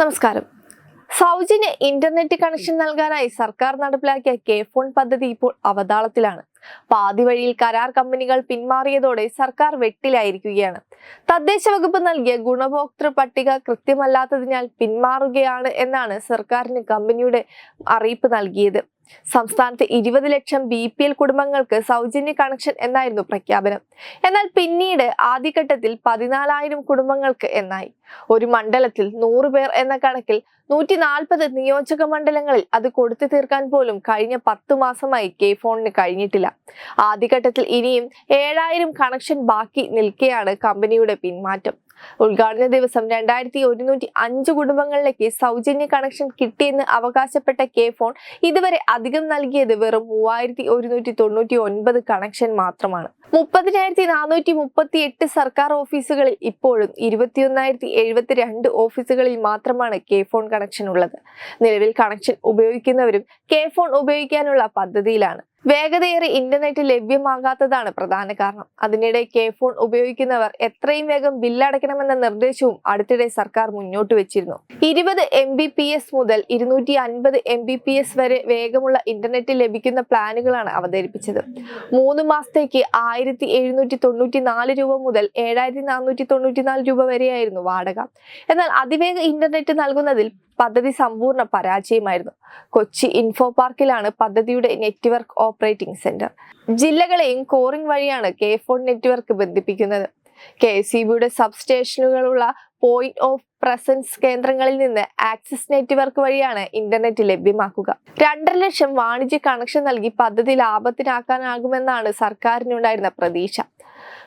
നമസ്കാരം. സൗജന്യ internet connection നൽകാനായി സർക്കാർ നടപ്പിലാക്കിയ കെ ഫോൺ പദ്ധതി ഇപ്പോൾ അവതാളത്തിലാണ്. പാതി വഴിയിൽ കരാർ കമ്പനികൾ പിന്മാറിയതോടെ സർക്കാർ വെട്ടിലായിരിക്കുകയാണ്. തദ്ദേശ വകുപ്പ് നൽകിയ ഗുണഭോക്തൃ പട്ടിക കൃത്യമല്ലാത്തതിനാൽ പിന്മാറുകയാണ് എന്നാണ് സർക്കാരിന് കമ്പനിയുടെ അറിയിപ്പ് നൽകിയത്. സംസ്ഥാനത്ത് ഇരുപത് ലക്ഷം ബി പി എൽ കുടുംബങ്ങൾക്ക് സൗജന്യ കണക്ഷൻ എന്നായിരുന്നു പ്രഖ്യാപനം. എന്നാൽ പിന്നീട് ആദ്യഘട്ടത്തിൽ പതിനാലായിരം കുടുംബങ്ങൾക്ക് എന്നായി. ഒരു മണ്ഡലത്തിൽ നൂറ് പേർ എന്ന കണക്കിൽ നൂറ്റി നാൽപ്പത് നിയോജക മണ്ഡലങ്ങളിൽ അത് കൊടുത്തു തീർക്കാൻ പോലും കഴിഞ്ഞ പത്തു മാസമായി കെ ഫോണിന് കഴിഞ്ഞിട്ടില്ല. ആദ്യഘട്ടത്തിൽ ഇനിയും ഏഴായിരം കണക്ഷൻ ബാക്കി നിൽക്കെയാണ് കമ്പനിയുടെ പിന്മാറ്റം. ഉദ്ഘാടന ദിവസം രണ്ടായിരത്തി ഒരുന്നൂറ്റി അഞ്ച് കുടുംബങ്ങളിലേക്ക് സൗജന്യ കണക്ഷൻ കിട്ടിയെന്ന് അവകാശപ്പെട്ട കെ ഫോൺ ഇതുവരെ അധികം നൽകിയത് വെറും മൂവായിരത്തി ഒരുന്നൂറ്റി തൊണ്ണൂറ്റി ഒൻപത് കണക്ഷൻ മാത്രമാണ്. മുപ്പതിനായിരത്തി നാനൂറ്റി മുപ്പത്തി എട്ട് സർക്കാർ ഓഫീസുകളിൽ ഇപ്പോഴും ഇരുപത്തിയൊന്നായിരത്തി എഴുപത്തിരണ്ട് ഓഫീസുകളിൽ മാത്രമാണ് കെ ഫോൺ കണക്ഷൻ ഉള്ളത്. നിലവിൽ കണക്ഷൻ ഉപയോഗിക്കുന്നവരും കെ ഫോൺ ഉപയോഗിക്കാനുള്ള പദ്ധതിയിലാണ്. വേഗതയേറെ ഇന്റർനെറ്റ് ലഭ്യമാകാത്തതാണ് പ്രധാന കാരണം. അതിനിടെ കെ ഫോൺ ഉപയോഗിക്കുന്നവർ എത്രയും വേഗം ബില്ലടയ്ക്കണമെന്ന നിർദ്ദേശവും അടുത്തിടെ സർക്കാർ മുന്നോട്ട് വെച്ചിരുന്നു. ഇരുപത് എം ബി പി എസ് മുതൽ ഇരുന്നൂറ്റി അൻപത് എം ബി പി എസ് വരെ വേഗമുള്ള ഇന്റർനെറ്റ് ലഭിക്കുന്ന പ്ലാനുകളാണ് അവതരിപ്പിച്ചത്. മൂന്ന് മാസത്തേക്ക് ആയിരത്തി എഴുന്നൂറ്റി തൊണ്ണൂറ്റി നാല് രൂപ മുതൽ ഏഴായിരത്തി നാനൂറ്റി തൊണ്ണൂറ്റി നാല് രൂപ വരെയായിരുന്നു വാടക. എന്നാൽ അതിവേഗ ഇന്റർനെറ്റ് നൽകുന്നതിൽ പദ്ധതി സമ്പൂർണ പരാജയമായിരുന്നു. കൊച്ചി ഇൻഫോ പാർക്കിലാണ് പദ്ധതിയുടെ നെറ്റ്വർക്ക് ഓപ്പറേറ്റിംഗ് സെന്റർ ജില്ലകളെയും കോറിംഗ് വഴിയാണ് കെ ഫോൺ നെറ്റ്വർക്ക് ബന്ധിപ്പിക്കുന്നത്. കെ സി ബിയുടെ സബ്സ്റ്റേഷനുകളുള്ള പോയിന്റ് ഓഫ് പ്രസൻസ് കേന്ദ്രങ്ങളിൽ നിന്ന് ആക്സിസ് നെറ്റ്വർക്ക് വഴിയാണ് ഇന്റർനെറ്റ് ലഭ്യമാക്കുക. രണ്ടര ലക്ഷം വാണിജ്യ കണക്ഷൻ നൽകി പദ്ധതി ലാഭത്തിനാക്കാനാകുമെന്നാണ് സർക്കാരിനുണ്ടായിരുന്ന പ്രതീക്ഷ.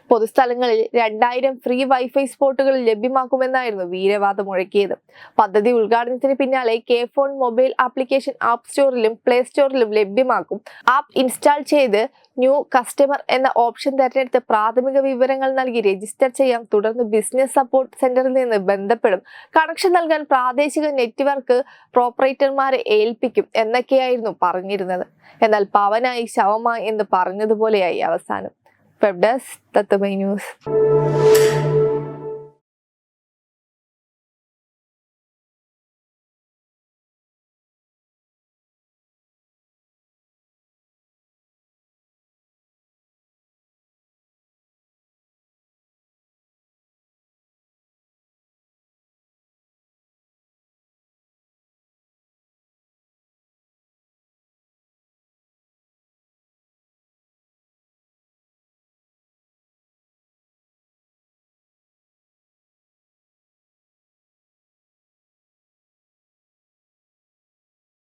പൊതുസ്ഥലങ്ങളിൽ രണ്ടായിരം ഫ്രീ വൈഫൈ സ്പോട്ടുകൾ ലഭ്യമാക്കുമെന്നായിരുന്നു വീരവാദം മുഴക്കിയത്. പദ്ധതി ഉദ്ഘാടനത്തിന് പിന്നാലെ K FON mobile application app സ്റ്റോറിലും play സ്റ്റോറിലും ലഭ്യമാക്കും. ആപ്പ് ഇൻസ്റ്റാൾ ചെയ്ത് ന്യൂ കസ്റ്റമർ എന്ന ഓപ്ഷൻ തിരഞ്ഞെടുത്ത് പ്രാഥമിക വിവരങ്ങൾ നൽകി രജിസ്റ്റർ ചെയ്യാം. തുടർന്ന് ബിസിനസ് സപ്പോർട്ട് സെന്ററിൽ നിന്ന് ബന്ധപ്പെടും. കണക്ഷൻ നൽകാൻ പ്രാദേശിക നെറ്റ്വർക്ക് പ്രോപ്പറേറ്റർമാരെ ഏൽപ്പിക്കും എന്നൊക്കെയായിരുന്നു പറഞ്ഞിരുന്നത്. എന്നാൽ പവനായി ശവമായി എന്ന് പറഞ്ഞതുപോലെയായി അവസാനം. വെബ് ഡെസ്ക് തത്തുബൈ ന്യൂസ്.